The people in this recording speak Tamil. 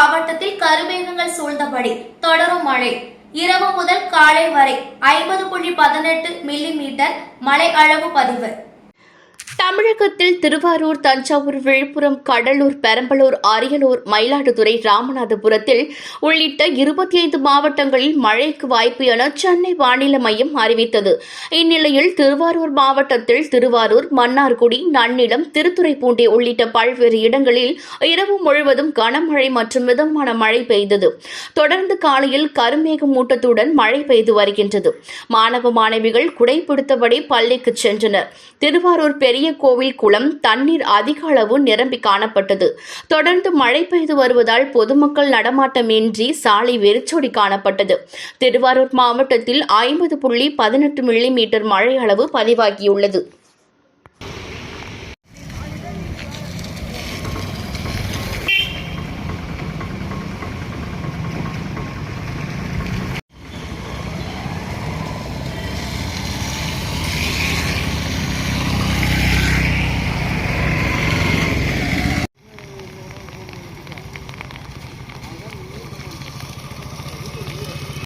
மாவட்டத்தில் கருமேகங்கள் சூழ்ந்தபடி தொடரும் மழை. இரவு முதல் காலை வரை ஐம்பது புள்ளி பதினெட்டு மில்லி மீட்டர் மழை அளவு பதிவு. தமிழகத்தில் திருவாரூர் தஞ்சாவூர் விழுப்புரம் கடலூர் பெரம்பலூர் அரியலூர் மயிலாடுதுறை ராமநாதபுரத்தில் உள்ளிட்ட இருபத்தி ஐந்து மாவட்டங்களில் மழைக்கு வாய்ப்பு என சென்னை வானிலை மையம் அறிவித்தது. இந்நிலையில் திருவாரூர் மாவட்டத்தில் திருவாரூர் மன்னார்குடி நன்னிலம் திருத்துறைப்பூண்டி உள்ளிட்ட பல்வேறு இடங்களில் இரவு முழுவதும் கனமழை மற்றும் மிதமான மழை பெய்தது. தொடர்ந்து காலையில் கருமேக மூட்டத்துடன் மழை பெய்து வருகின்றது. மாணவ மாணவிகள் குடைபிடித்தபடி பள்ளிக்கு சென்றனர். திருவாரூர் பெரிய கோவில் குளம் தண்ணீர் அதிக அளவு நிரம்பி காணப்பட்டது. தொடர்ந்து மழை பெய்து வருவதால் பொதுமக்கள் நடமாட்டமின்றி சாலை வெறிச்சோடி காணப்பட்டது. திருவாரூர் மாவட்டத்தில் ஐம்பது புள்ளி பதினெட்டு மில்லி மீட்டர் மழை அளவு பதிவாகியுள்ளது.